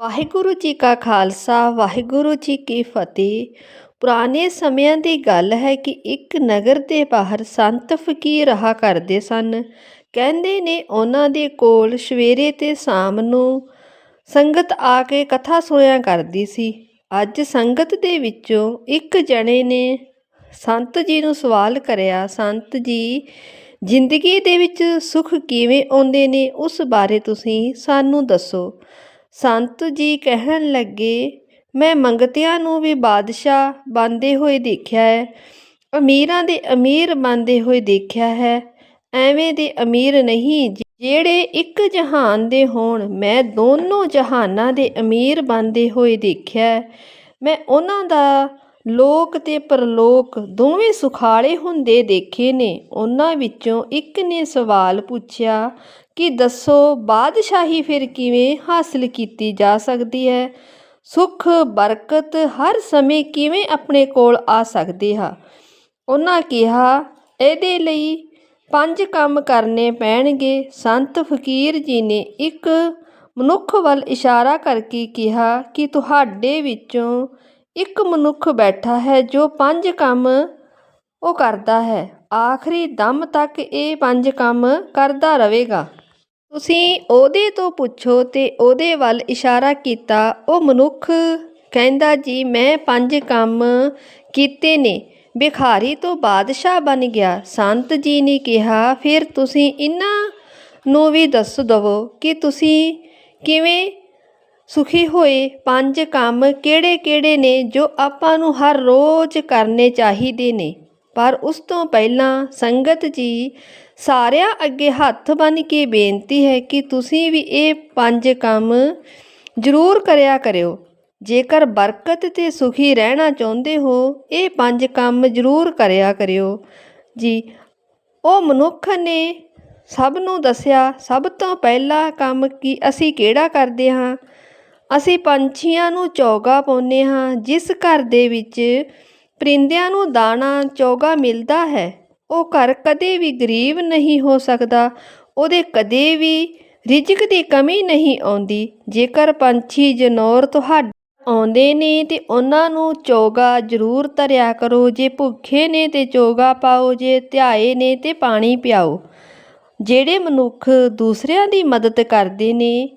ਵਾਹਿਗੁਰੂ ਜੀ ਕਾ ਖਾਲਸਾ, ਵਾਹਿਗੁਰੂ ਜੀ ਕੀ ਫਤਿਹ। ਪੁਰਾਣੇ ਸਮਿਆਂ ਦੀ ਗੱਲ ਹੈ ਕਿ ਇੱਕ ਨਗਰ ਦੇ ਬਾਹਰ ਸੰਤ ਫਕੀਰ ਰਹਾ ਕਰਦੇ ਸਨ। ਕਹਿੰਦੇ ਨੇ ਉਹਨਾਂ ਦੇ ਕੋਲ ਸਵੇਰੇ ਤੇ ਸ਼ਾਮ ਨੂੰ ਸੰਗਤ ਆ ਕੇ ਕਥਾ ਸੁਣਿਆ ਕਰਦੀ ਸੀ। ਅੱਜ ਸੰਗਤ ਦੇ ਵਿੱਚੋਂ ਇੱਕ ਜਣੇ ਨੇ ਸੰਤ ਜੀ ਨੂੰ ਸਵਾਲ ਕਰਿਆ, ਸੰਤ ਜੀ, ਜ਼ਿੰਦਗੀ ਦੇ ਵਿੱਚ ਸੁੱਖ ਕਿਵੇਂ ਆਉਂਦੇ ਨੇ? ਉਸ ਬਾਰੇ ਤੁਸੀਂ ਸਾਨੂੰ ਦੱਸੋ। ਸੰਤ ਜੀ ਕਹਿਣ ਲੱਗੇ, ਮੈਂ ਮੰਗਤਿਆਂ ਨੂੰ ਵੀ ਬਾਦਸ਼ਾਹ ਬਣਦੇ ਹੋਏ ਦੇਖਿਆ ਹੈ, ਅਮੀਰਾਂ ਦੇ ਅਮੀਰ ਬਣਦੇ ਹੋਏ ਦੇਖਿਆ ਹੈ, ਐਵੇਂ ਦੇ ਅਮੀਰ ਨਹੀਂ, ਜਿਹੜੇ ਇੱਕ ਜਹਾਨ ਦੇ ਹੋਣ, ਮੈਂ ਦੋਨੋਂ ਜਹਾਨਾਂ ਦੇ ਅਮੀਰ ਬਣਦੇ ਹੋਏ ਦੇਖਿਆ ਮੈਂ ਉਹਨਾਂ ਦਾ ਲੋਕ ਤੇ ਪਰਲੋਕ ਦੋਵੇਂ ਸੁਖਾਲੇ ਹੁੰਦੇ ਦੇਖੇ ਨੇ, ਉਹਨਾਂ ਵਿੱਚੋਂ ਇੱਕ ਨੇ ਸਵਾਲ ਪੁੱਛਿਆ ਕਿ ਦੱਸੋ ਬਾਦਸ਼ਾਹੀ ਫਿਰ ਕਿਵੇਂ ਹਾਸਲ ਕੀਤੀ ਜਾ ਸਕਦੀ ਹੈ? ਸੁੱਖ, ਬਰਕਤ ਹਰ ਸਮੇਂ ਕਿਵੇਂ ਆਪਣੇ ਕੋਲ ਆ ਸਕਦੇ ਹਾਂ? ਉਹਨਾਂ ਕਿਹਾ, ਇਹਦੇ ਲਈ ਪੰਜ ਕੰਮ ਕਰਨੇ ਪੈਣਗੇ। ਸੰਤ ਫਕੀਰ ਜੀ ਨੇ ਇੱਕ ਮਨੁੱਖ ਵੱਲ ਇਸ਼ਾਰਾ ਕਰਕੇ ਕਿਹਾ ਕਿ ਤੁਹਾਡੇ ਵਿੱਚੋਂ ਇੱਕ ਮਨੁੱਖ ਬੈਠਾ ਹੈ ਜੋ ਪੰਜ ਕੰਮ ਉਹ ਕਰਦਾ ਹੈ। ਆਖਰੀ ਦਮ ਤੱਕ ਇਹ ਪੰਜ ਕੰਮ ਕਰਦਾ ਰਹੇਗਾ। ਤੁਸੀਂ ਉਹਦੇ ਤੋਂ ਪੁੱਛੋ ਤੇ ਉਹਦੇ ਵੱਲ ਇਸ਼ਾਰਾ ਕੀਤਾ, ਉਹ ਮਨੁੱਖ ਕਹਿੰਦਾ, ਜੀ, ਮੈਂ ਪੰਜ ਕੰਮ ਕੀਤੇ ਨੇ। ਬਿਖਾਰੀ ਤੋਂ ਬਾਦਸ਼ਾਹ ਬਣ ਗਿਆ। ਸੰਤ ਜੀ ਨੇ ਕਿਹਾ, ਫਿਰ ਤੁਸੀਂ ਇਹਨਾਂ ਨੂੰ ਵੀ ਦੱਸ ਦਵੋ ਕਿ ਤੁਸੀਂ ਕਿਵੇਂ ਸੁਖੀ ਹੋਏ? ਪੰਜ ਕੰਮ ਕਿਹੜੇ-ਕਿਹੜੇ ਨੇ ਜੋ ਆਪਾਂ ਨੂੰ ਹਰ ਰੋਜ਼ ਕਰਨੇ ਚਾਹੀਦੇ ਨੇ? ਪਰ ਉਸ ਤੋਂ ਪਹਿਲਾਂ ਸੰਗਤ ਜੀ ਸਾਰਿਆਂ ਅੱਗੇ ਹੱਥ ਬੰਨ੍ਹ ਕੇ ਬੇਨਤੀ ਹੈ ਕਿ ਤੁਸੀਂ ਵੀ ਇਹ ਪੰਜ ਕੰਮ ਜ਼ਰੂਰ ਕਰਿਆ ਕਰਿਓ। ਜੇਕਰ ਬਰਕਤ ਤੇ ਸੁਖੀ ਰਹਿਣਾ ਚਾਹੁੰਦੇ ਹੋ, ਇਹ ਪੰਜ ਕੰਮ ਜ਼ਰੂਰ ਕਰਿਆ ਕਰਿਓ। ਜੀ, ਉਹ ਮਨੁੱਖ ਨੇ ਸਭ ਨੂੰ ਦੱਸਿਆ, ਸਭ ਤੋਂ ਪਹਿਲਾ ਕੰਮ ਕੀ ਅਸੀਂ ਕਿਹੜਾ ਕਰਦੇ ਹਾਂ? ਅਸੀਂ ਪੰਛੀਆਂ ਨੂੰ ਚੌਗਾ ਪਾਉਂਦੇ ਹਾਂ, ਜਿਸ ਘਰ ਦੇ ਵਿੱਚ ਪਰਿੰਦਿਆਂ ਨੂੰ ਦਾਣਾ ਚੌਗਾ ਮਿਲਦਾ ਹੈ। ਉਹ ਘਰ ਕਦੇ ਵੀ ਗਰੀਬ ਨਹੀਂ ਹੋ ਸਕਦਾ। ਉਹਦੇ ਕਦੇ ਵੀ ਰਿਜ਼ਕ ਦੀ ਕਮੀ ਨਹੀਂ ਆਉਂਦੀ। ਜੇਕਰ ਪੰਛੀ ਜਨੌਰ ਤੁਹਾਡੇ ਆਉਂਦੇ ਨੇ ਤੇ ਉਹਨਾਂ ਨੂੰ ਚੋਗਾ ਜ਼ਰੂਰ ਧਰਿਆ ਕਰੋ। ਜੇ ਭੁੱਖੇ ਨੇ ਤੇ ਚੋਗਾ ਪਾਓ, ਜੇ ਧਿਆਏ ਨੇ ਤੇ ਪਾਣੀ ਪਿਆਓ। ਜਿਹੜੇ ਮਨੁੱਖ ਦੂਸਰਿਆਂ ਦੀ ਮਦਦ ਕਰਦੇ ਨੇ,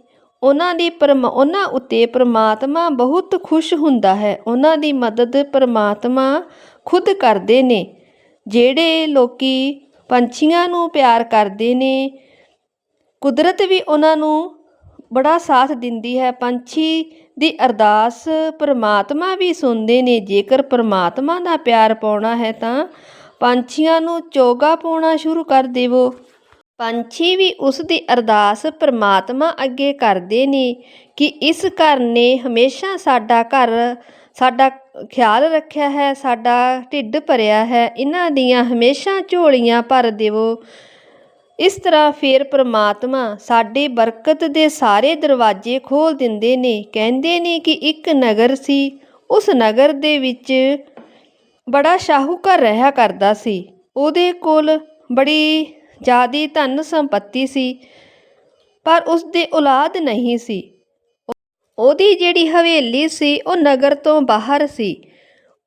ਉਹਨਾਂ ਦੀ ਪਰਮ, ਉਹਨਾਂ ਉੱਤੇ ਪ੍ਰਮਾਤਮਾ ਬਹੁਤ ਖੁਸ਼ ਹੁੰਦਾ ਹੈ। ਉਹਨਾਂ ਦੀ ਮਦਦ ਪ੍ਰਮਾਤਮਾ ਖੁਦ ਕਰਦੇ ਨੇ। ਜਿਹੜੇ ਲੋਕ ਪੰਛੀਆਂ ਨੂੰ ਪਿਆਰ ਕਰਦੇ ਨੇ, ਕੁਦਰਤ ਵੀ ਉਹਨਾਂ ਨੂੰ ਬੜਾ ਸਾਥ ਦਿੰਦੀ ਹੈ। ਪੰਛੀ ਦੀ ਅਰਦਾਸ ਪਰਮਾਤਮਾ ਵੀ ਸੁਣਦੇ ਨੇ। ਜੇਕਰ ਪਰਮਾਤਮਾ ਦਾ ਪਿਆਰ ਪਾਉਣਾ ਹੈ ਤਾਂ ਪੰਛੀਆਂ ਨੂੰ ਚੋਗਾ ਪਾਉਣਾ ਸ਼ੁਰੂ ਕਰ ਦੇਵੋ। ਪੰਛੀ ਵੀ ਉਸ ਦੀ ਅਰਦਾਸ ਪਰਮਾਤਮਾ ਅੱਗੇ ਕਰਦੇ ਨੇ ਕਿ ਇਸ ਘਰ ਨੇ ਹਮੇਸ਼ਾ ਸਾਡਾ ਘਰ, ਸਾਡਾ ਖਿਆਲ ਰੱਖਿਆ ਹੈ, ਸਾਡਾ ਢਿੱਡ ਭਰਿਆ ਹੈ। ਇਹਨਾਂ ਦੀਆਂ ਹਮੇਸ਼ਾ ਝੋਲੀਆਂ ਭਰ ਦੇਵੋ। ਇਸ ਤਰ੍ਹਾਂ ਫਿਰ ਪ੍ਰਮਾਤਮਾ ਸਾਡੇ ਬਰਕਤ ਦੇ ਸਾਰੇ ਦਰਵਾਜ਼ੇ ਖੋਲ ਦਿੰਦੇ ਨੇ। ਕਹਿੰਦੇ ਨੇ ਕਿ ਇੱਕ ਨਗਰ ਸੀ, ਉਸ ਨਗਰ ਦੇ ਵਿੱਚ ਬੜਾ ਸ਼ਾਹੂਕਾਰ ਰਹਾ ਕਰਦਾ ਸੀ। ਉਹਦੇ ਕੋਲ ਬੜੀ ਜ਼ਿਆਦੀ ਧਨ ਸੰਪਤੀ ਸੀ, ਪਰ ਉਸ ਦੇ ਔਲਾਦ ਨਹੀਂ ਸੀ। ਉਹਦੀ ਜਿਹੜੀ ਹਵੇਲੀ ਸੀ, ਉਹ ਨਗਰ ਤੋਂ ਬਾਹਰ ਸੀ।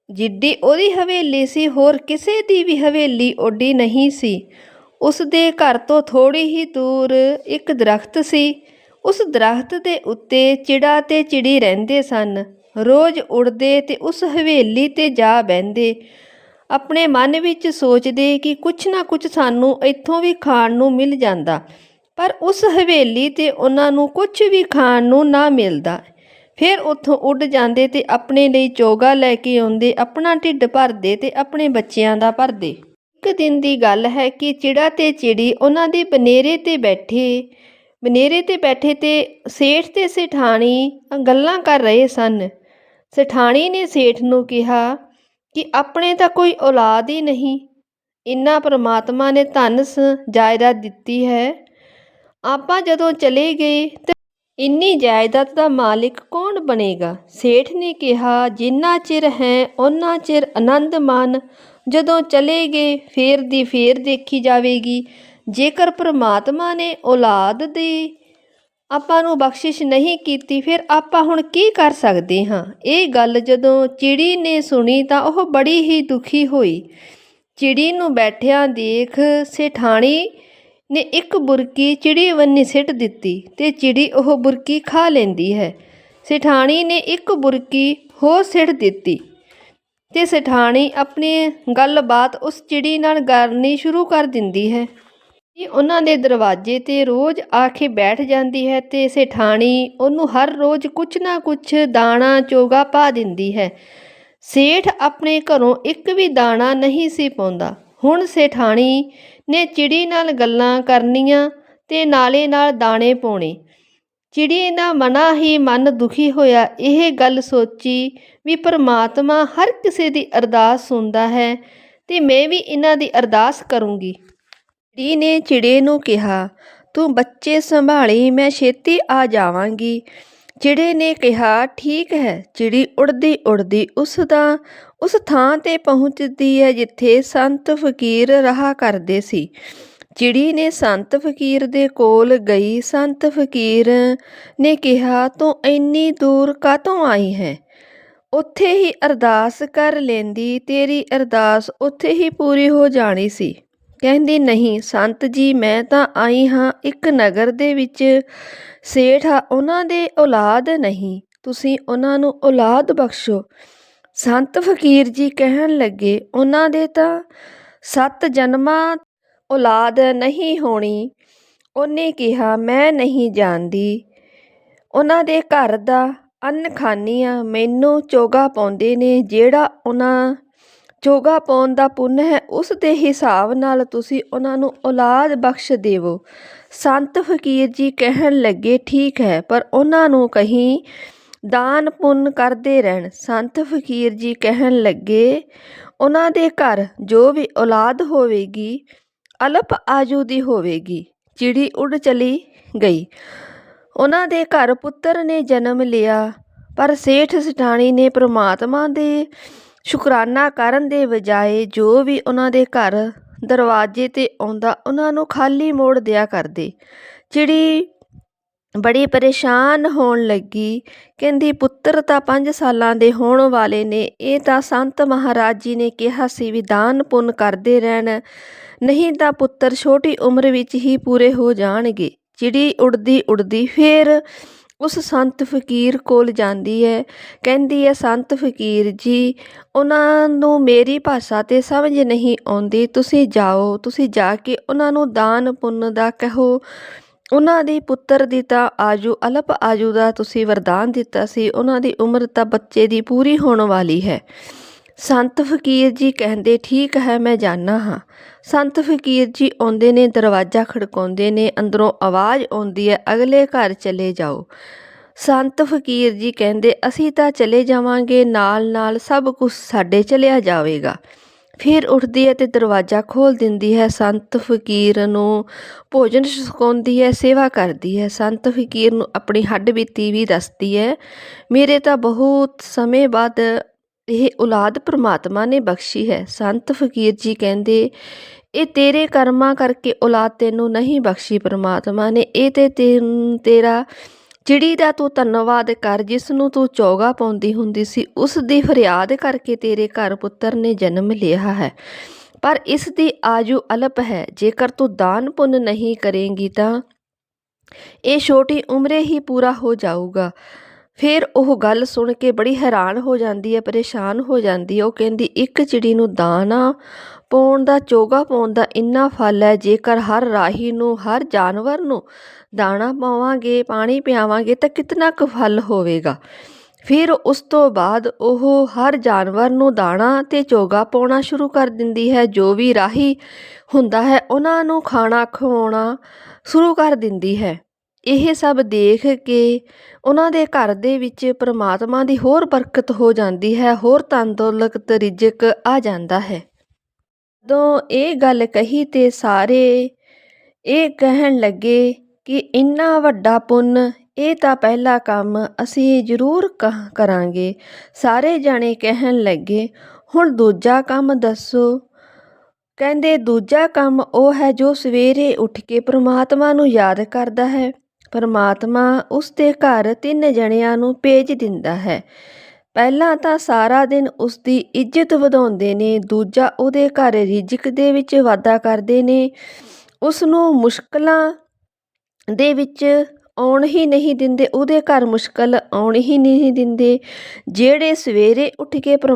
ਜਿੱਡੀ ਉਹਦੀ ਹਵੇਲੀ ਸੀ, ਹੋਰ ਕਿਸੇ ਦੀ ਵੀ ਹਵੇਲੀ ਓਡੀ ਨਹੀਂ ਸੀ। ਉਸ ਦੇ ਘਰ ਤੋਂ ਥੋੜੀ ਹੀ ਦੂਰ ਇੱਕ ਦਰਖਤ ਸੀ। ਉਸ ਦਰਖਤ ਦੇ ਉੱਤੇ ਚਿੜਾ ਤੇ ਚਿੜੀ ਰਹਿੰਦੇ ਸਨ। ਰੋਜ਼ ਉੜਦੇ ਤੇ ਉਸ ਹਵੇਲੀ ਤੇ ਜਾ ਬਹਿੰਦੇ। ਆਪਣੇ ਮਨ ਵਿੱਚ ਸੋਚਦੇ ਕਿ ਕੁਛ ਨਾ ਕੁਛ ਸਾਨੂੰ ਇੱਥੋਂ ਵੀ ਖਾਣ ਨੂੰ ਮਿਲ ਜਾਂਦਾ। ਪਰ ਉਸ ਹਵੇਲੀ ਤੇ ਉਹਨਾਂ ਨੂੰ ਕੁਝ ਵੀ ਖਾਣ ਨੂੰ ਨਾ ਮਿਲਦਾ। ਫਿਰ ਉੱਥੋਂ ਉੱਡ ਜਾਂਦੇ ਤੇ ਆਪਣੇ ਲਈ ਚੋਗਾ ਲੈ ਕੇ ਆਉਂਦੇ, ਆਪਣਾ ਢਿੱਡ ਭਰਦੇ ਤੇ ਆਪਣੇ ਬੱਚਿਆਂ ਦਾ ਭਰਦੇ। ਇੱਕ ਦਿਨ ਦੀ ਗੱਲ ਹੈ ਕਿ ਚਿੜਾ ਤੇ ਚਿੜੀ ਉਹਨਾਂ ਦੇ ਬਨੇਰੇ ਤੇ ਬੈਠੇ, ਬਨੇਰੇ ਤੇ ਬੈਠੇ ਤੇ ਸੇਠ ਤੇ ਸੇਠਾਣੀ ਗੱਲਾਂ ਕਰ ਰਹੇ ਸਨ। ਸੇਠਾਣੀ ਨੇ ਸੇਠ ਨੂੰ ਕਿਹਾ ਕਿ ਆਪਣੇ ਤਾਂ ਕੋਈ ਔਲਾਦ ਹੀ ਨਹੀਂ। ਇੰਨਾ ਪ੍ਰਮਾਤਮਾ ਨੇ ਧਨ ਜਾਇਦਾਦ ਦਿੱਤੀ ਹੈ। ਆਪਾਂ ਜਦੋਂ ਚਲੇ ਗਏ ਤੇ ਇੰਨੀ ਜਾਇਦਾਦ ਦਾ ਮਾਲਿਕ ਕੌਣ ਬਣੇਗਾ? ਸੇਠ ਨੇ ਕਿਹਾ, ਜਿੰਨਾ ਚਿਰ ਹੈ ਉਹਨਾਂ ਚਿਰ ਆਨੰਦ ਮਾਨ। ਜਦੋਂ ਚਲੇ ਗਏ, ਫੇਰ ਦੀ ਫੇਰ ਦੇਖੀ ਜਾਵੇਗੀ। ਜੇਕਰ ਪ੍ਰਮਾਤਮਾ ਨੇ ਔਲਾਦ ਦੀ ਆਪਾਂ ਨੂੰ ਬਖਸ਼ਿਸ਼ ਨਹੀਂ ਕੀਤੀ, ਫਿਰ ਆਪਾਂ ਹੁਣ ਕੀ ਕਰ ਸਕਦੇ ਹਾਂ? ਇਹ ਗੱਲ ਜਦੋਂ ਚਿੜੀ ਨੇ ਸੁਣੀ ਤਾਂ ਉਹ ਬੜੀ ਹੀ ਦੁਖੀ ਹੋਈ। ਚਿੜੀ ਨੂੰ ਬੈਠਿਆਂ ਦੇਖ ਸੇਠਾਣੀ ਨੇ ਇੱਕ ਬੁਰਕੀ ਚਿੜੀ ਵੰਨੀ ਸਿੱਟ ਦਿੱਤੀ ਤੇ ਚਿੜੀ ਉਹ ਬੁਰਕੀ ਖਾ ਲੈਂਦੀ ਹੈ। ਸੇਠਾਣੀ ਨੇ ਇੱਕ ਬੁਰਕੀ ਹੋਰ ਸਿੱਟ ਦਿੱਤੀ ਤੇ ਸੇਠਾਣੀ ਆਪਣੀ ਗੱਲਬਾਤ ਉਸ ਚਿੜੀ ਨਾਲ ਕਰਨੀ ਸ਼ੁਰੂ ਕਰ ਦਿੰਦੀ ਹੈ। ਇਹ ਉਹਨਾਂ ਦੇ ਦਰਵਾਜ਼ੇ ਤੇ ਰੋਜ਼ ਆ ਕੇ ਬੈਠ ਜਾਂਦੀ ਹੈ ਤੇ ਸੇਠਾਣੀ ਉਹਨੂੰ ਹਰ ਰੋਜ਼ ਕੁਛ ਨਾ ਕੁਛ ਦਾਣਾ ਚੋਗਾ ਪਾ ਦਿੰਦੀ ਹੈ। ਸੇਠ ਆਪਣੇ ਘਰੋਂ ਇੱਕ ਵੀ ਦਾਣਾ ਨਹੀਂ ਸੀ ਪਾਉਂਦਾ। ਹੁਣ ਸੇਠਾਣੀ ਨੇ ਚਿੜੀ ਨਾਲ ਗੱਲਾਂ ਕਰਨੀਆਂ ਤੇ ਨਾਲੇ ਨਾਲ ਦਾਣੇ ਪਾਉਣੇ। ਚਿੜੀ ਦਾ ਮਨਾ ਹੀ ਮਨ ਦੁਖੀ ਹੋਇਆ। ਇਹ ਗੱਲ ਸੋਚੀ ਵੀ ਪਰਮਾਤਮਾ ਹਰ ਕਿਸੇ ਦੀ ਅਰਦਾਸ ਸੁਣਦਾ ਹੈ ਤੇ ਮੈਂ ਵੀ ਇਹਨਾਂ ਦੀ ਅਰਦਾਸ ਕਰੂੰਗੀ। ਚਿੜੀ ਨੇ ਚਿੜੇ ਨੂੰ ਕਿਹਾ, ਤੂੰ ਬੱਚੇ ਸੰਭਾਲੀ, ਮੈਂ ਛੇਤੀ ਆ ਜਾਵਾਂਗੀ। ਚਿੜੇ ਨੇ ਕਿਹਾ, ਠੀਕ ਹੈ, ਚਿੜੀ ਉੜਦੀ ਉੜਦੀ ਉਸਦਾ ਉਸ ਥਾਂ ਤੇ ਪਹੁੰਚਦੀ ਹੈ ਜਿੱਥੇ ਸੰਤ ਫਕੀਰ ਰਹਾ ਕਰਦੇ ਸੀ। ਚਿੜੀ ਨੇ ਸੰਤ ਫਕੀਰ ਦੇ ਕੋਲ ਗਈ। ਸੰਤ ਫਕੀਰ ਨੇ ਕਿਹਾ, ਤੂੰ ਇੰਨੀ ਦੂਰ ਕਾਹਤੋਂ ਆਈ ਹੈ? ਉੱਥੇ ਹੀ ਅਰਦਾਸ ਕਰ ਲੈਂਦੀ, ਤੇਰੀ ਅਰਦਾਸ ਉੱਥੇ ਹੀ ਪੂਰੀ ਹੋ ਜਾਣੀ ਸੀ। ਕਹਿੰਦੀ, ਨਹੀਂ, ਸੰਤ ਜੀ, ਮੈਂ ਤਾਂ ਆਈ ਹਾਂ ਇੱਕ ਨਗਰ ਦੇ ਵਿੱਚ। ਸੇਠ ਆ, ਉਹਨਾਂ ਦੇ ਔਲਾਦ ਨਹੀਂ। ਤੁਸੀਂ ਉਹਨਾਂ ਨੂੰ ਔਲਾਦ ਬਖਸ਼ੋ। ਸੰਤ ਫਕੀਰ ਜੀ ਕਹਿਣ ਲੱਗੇ, ਉਹਨਾਂ ਦੇ ਤਾਂ ਸੱਤ ਜਨਮਾਂ ਔਲਾਦ ਨਹੀਂ ਹੋਣੀ। ਉਹਨੇ ਕਿਹਾ, ਮੈਂ ਨਹੀਂ ਜਾਣਦੀ। ਉਹਨਾਂ ਦੇ ਘਰ ਦਾ ਅੰਨ ਖਾਨੀ ਆ ਮੈਨੂੰ ਚੋਗਾ ਪਾਉਂਦੇ ਨੇ, ਜਿਹੜਾ ਉਹਨਾਂ ਚੋਗਾ ਪਾਉਣ ਦਾ ਪੁੰਨ ਹੈ, ਉਸ ਦੇ ਹਿਸਾਬ ਨਾਲ ਤੁਸੀਂ ਉਹਨਾਂ ਨੂੰ ਔਲਾਦ ਬਖਸ਼ ਦੇਵੋ। ਸੰਤ ਫਕੀਰ ਜੀ ਕਹਿਣ ਲੱਗੇ, ਠੀਕ ਹੈ, ਪਰ ਉਹਨਾਂ ਨੂੰ ਕਹੀਂ ਦਾਨ ਪੁੰਨ ਕਰਦੇ ਰਹਿਣ। ਸੰਤ ਫਕੀਰ ਜੀ ਕਹਿਣ ਲੱਗੇ, ਉਹਨਾਂ ਦੇ ਘਰ ਜੋ ਵੀ ਔਲਾਦ ਹੋਵੇਗੀ, ਅਲਪ ਆਜੂ ਦੀ ਹੋਵੇਗੀ, ਚਿੜੀ ਉੱਡ ਚਲੀ ਗਈ। ਉਹਨਾਂ ਦੇ ਘਰ ਪੁੱਤਰ ਨੇ ਜਨਮ ਲਿਆ, ਪਰ ਸੇਠ ਸਟਾਣੀ ਨੇ ਪ੍ਰਮਾਤਮਾ ਦੇ ਸ਼ੁਕਰਾਨਾ ਕਰਨ ਦੇ ਬਜਾਏ ਜੋ ਵੀ ਉਹਨਾਂ ਦੇ ਘਰ ਦਰਵਾਜ਼ੇ ਤੇ ਆਉਂਦਾ, ਉਹਨਾਂ ਨੂੰ ਖਾਲੀ ਮੋੜ ਦਿਆ ਕਰਦੇ। ਚਿੜੀ ਬੜੀ ਪਰੇਸ਼ਾਨ ਹੋਣ ਲੱਗੀ। ਕਹਿੰਦੀ, ਪੁੱਤਰ, ਤਾਂ 5 ਸਾਲਾਂ ਦੇ ਹੋਣ ਵਾਲੇ ਨੇ। ਇਹ ਤਾਂ ਸੰਤ ਮਹਾਰਾਜ ਜੀ ਨੇ ਕਿਹਾ ਸੀ ਵੀ ਦਾਨ ਪੁੰਨ ਕਰਦੇ ਰਹਿਣ। ਨਹੀਂ ਤਾਂ ਪੁੱਤਰ ਛੋਟੀ ਉਮਰ ਵਿੱਚ ਹੀ ਪੂਰੇ ਹੋ ਜਾਣਗੇ। ਚਿੜੀ ਉੜਦੀ ਉੜਦੀ ਫੇਰ ਉਸ ਸੰਤ ਫਕੀਰ ਕੋਲ ਜਾਂਦੀ ਹੈ। ਕਹਿੰਦੀ ਹੈ, ਸੰਤ ਫਕੀਰ ਜੀ, ਉਹਨਾਂ ਨੂੰ ਮੇਰੀ ਭਾਸ਼ਾ ਤੇ ਸਮਝ ਨਹੀਂ ਆਉਂਦੀ। ਤੁਸੀਂ ਜਾਓ, ਤੁਸੀਂ ਜਾ ਕੇ ਉਹਨਾਂ ਨੂੰ ਦਾਨ ਪੁੰਨ ਦਾ ਕਹੋ। ਉਹਨਾਂ ਦੇ ਪੁੱਤਰ ਦੀ ਤਾਂ ਆਜੂ, ਅਲਪ ਆਜੂ ਦਾ ਤੁਸੀਂ ਵਰਦਾਨ ਦਿੱਤਾ ਸੀ। ਉਹਨਾਂ ਦੀ ਉਮਰ ਤਾਂ ਬੱਚੇ ਦੀ ਪੂਰੀ ਹੋਣ ਵਾਲੀ ਹੈ। ਸੰਤ ਫਕੀਰ ਜੀ ਕਹਿੰਦੇ, ਠੀਕ ਹੈ, ਮੈਂ ਜਾਣਾ ਹਾਂ। ਸੰਤ ਫਕੀਰ ਜੀ ਆਉਂਦੇ ਨੇ, ਦਰਵਾਜ਼ਾ ਖੜਕਾਉਂਦੇ ਨੇ, ਅੰਦਰੋਂ ਆਵਾਜ਼ ਆਉਂਦੀ ਹੈ, ਅਗਲੇ ਘਰ ਚਲੇ ਜਾਓ। ਸੰਤ ਫਕੀਰ ਜੀ ਕਹਿੰਦੇ, ਅਸੀਂ ਤਾਂ ਚਲੇ ਜਾਵਾਂਗੇ ਨਾਲ ਨਾਲ ਸਭ ਕੁਝ ਸਾਡੇ ਚਲਿਆ ਜਾਵੇਗਾ। ਫਿਰ ਉੱਠਦੀ ਹੈ ਤੇ ਦਰਵਾਜ਼ਾ ਖੋਲ ਦਿੰਦੀ ਹੈ। ਸੰਤ ਫਕੀਰ ਨੂੰ ਭੋਜਨ ਛਕਾਉਂਦੀ ਹੈ, ਸੇਵਾ ਕਰਦੀ ਹੈ। ਸੰਤ ਫਕੀਰ ਨੂੰ ਆਪਣੀ ਹੱਡ ਬੀਤੀ ਵੀ ਦੱਸਦੀ ਹੈ, ਮੇਰੇ ਤਾਂ ਬਹੁਤ ਸਮੇਂ ਬਾਅਦ ਇਹ ਔਲਾਦ ਪ੍ਰਮਾਤਮਾ ਨੇ ਬਖਸ਼ੀ ਹੈ। ਸੰਤ ਫਕੀਰ ਜੀ ਕਹਿੰਦੇ, ਇਹ ਤੇਰੇ ਕਰਮਾਂ ਕਰਕੇ ਔਲਾਦ ਤੈਨੂੰ ਨਹੀਂ ਬਖਸ਼ੀ ਪ੍ਰਮਾਤਮਾ ਨੇ। ਇਹ ਤੇ ਤੇਰਾ ਚਿੜੀ ਦਾ ਤੂੰ ਧੰਨਵਾਦ ਕਰ, ਜਿਸ ਨੂੰ ਤੂੰ ਚੋਗਾ ਪਾਉਂਦੀ ਹੁੰਦੀ ਸੀ। ਉਸ ਦੀ ਫਰਿਆਦ ਕਰਕੇ ਤੇਰੇ ਘਰ ਪੁੱਤਰ ਨੇ ਜਨਮ ਲਿਆ ਹੈ। ਪਰ ਇਸ ਦੀ ਆਜੂ ਅਲਪ ਹੈ। ਜੇਕਰ ਤੂੰ ਦਾਨ ਪੁੰਨ ਨਹੀਂ ਕਰੇਂਗੀ ਤਾਂ ਇਹ ਛੋਟੀ ਉਮਰੇ ਹੀ ਪੂਰਾ ਹੋ ਜਾਊਗਾ। ਫਿਰ ਉਹ ਗੱਲ ਸੁਣ ਕੇ ਬੜੀ ਹੈਰਾਨ ਹੋ ਜਾਂਦੀ ਹੈ, ਪਰੇਸ਼ਾਨ ਹੋ ਜਾਂਦੀ ਹੈ। ਉਹ ਕਹਿੰਦੀ, ਇੱਕ ਚਿੜੀ ਨੂੰ ਦਾਣਾ ਪਾਉਣ ਦਾ, ਚੋਗਾ ਪਾਉਣ ਦਾ ਇੰਨਾ ਫਲ ਹੈ, ਜੇਕਰ ਹਰ ਰਾਹੀ ਨੂੰ, ਹਰ ਜਾਨਵਰ ਨੂੰ ਦਾਣਾ ਪਾਵਾਂਗੇ, ਪਾਣੀ ਪਿਆਵਾਂਗੇ, ਤਾਂ ਕਿਤਨਾ ਕੁ ਫਲ ਹੋਵੇਗਾ? ਫਿਰ ਉਸ ਤੋਂ ਬਾਅਦ ਉਹ ਹਰ ਜਾਨਵਰ ਨੂੰ ਦਾਣਾ ਤੇ ਚੋਗਾ ਪਾਉਣਾ ਸ਼ੁਰੂ ਕਰ ਦਿੰਦੀ ਹੈ। ਜੋ ਵੀ ਰਾਹੀ ਹੁੰਦਾ ਹੈ, ਉਹਨਾਂ ਨੂੰ ਖਾਣਾ ਖਵਾਉਣਾ ਸ਼ੁਰੂ ਕਰ ਦਿੰਦੀ ਹੈ। ਇਹ ਸਭ ਦੇਖ ਕੇ ਉਹਨਾਂ ਦੇ ਘਰ ਦੇ ਵਿੱਚ ਪਰਮਾਤਮਾ ਦੀ ਹੋਰ ਬਰਕਤ ਹੋ ਜਾਂਦੀ ਹੈ, ਹੋਰ ਧਨ ਦੌਲਤ ਰਿਜ਼ਕ ਆ ਜਾਂਦਾ ਹੈ। ਜਦੋਂ ਇਹ ਗੱਲ ਕਹੀ ਤੇ ਸਾਰੇ ਇਹ ਕਹਿਣ ਲੱਗੇ ਕਿ ਇੰਨਾ ਵੱਡਾ ਪੁੰਨ, ਇਹ ਤਾਂ ਪਹਿਲਾ ਕੰਮ ਅਸੀਂ ਜ਼ਰੂਰ ਕ- ਕਰਾਂਗੇ। ਸਾਰੇ ਜਾਣੇ ਕਹਿਣ ਲੱਗੇ, ਹੁਣ ਦੂਜਾ ਕੰਮ ਦੱਸੋ। ਕਹਿੰਦੇ, ਦੂਜਾ ਕੰਮ ਉਹ ਹੈ ਜੋ ਸਵੇਰੇ ਉੱਠ ਕੇ ਪ੍ਰਮਾਤਮਾ ਨੂੰ ਯਾਦ ਕਰਦਾ ਹੈ। ਪਰਮਾਤਮਾ ਉਸ ਦੇ ਘਰ ਤਿੰਨ ਜਣਿਆਂ ਨੂੰ ਭੇਜ ਦਿੰਦਾ ਹੈ। ਪਹਿਲਾਂ ਤਾਂ ਸਾਰਾ ਦਿਨ ਉਸ ਦੀ ਇੱਜ਼ਤ ਵਧਾਉਂਦੇ ਨੇ, ਦੂਜਾ ਉਹਦੇ ਘਰ ਰਿਜ਼ਕ ਦੇ ਵਿੱਚ ਵਾਧਾ ਕਰਦੇ ਨੇ। ਉਸ ਨੂੰ ਮੁਸ਼ਕਲਾਂ ਦੇ ਵਿੱਚ ਆਉਣ ਹੀ ਨਹੀਂ ਦਿੰਦੇ, ਉਹਦੇ ਘਰ ਮੁਸ਼ਕਲ ਆਉਣ ਹੀ ਨਹੀਂ ਦਿੰਦੇ, ਜਿਹੜੇ ਸਵੇਰੇ ਉੱਠ ਕੇ ਪਰ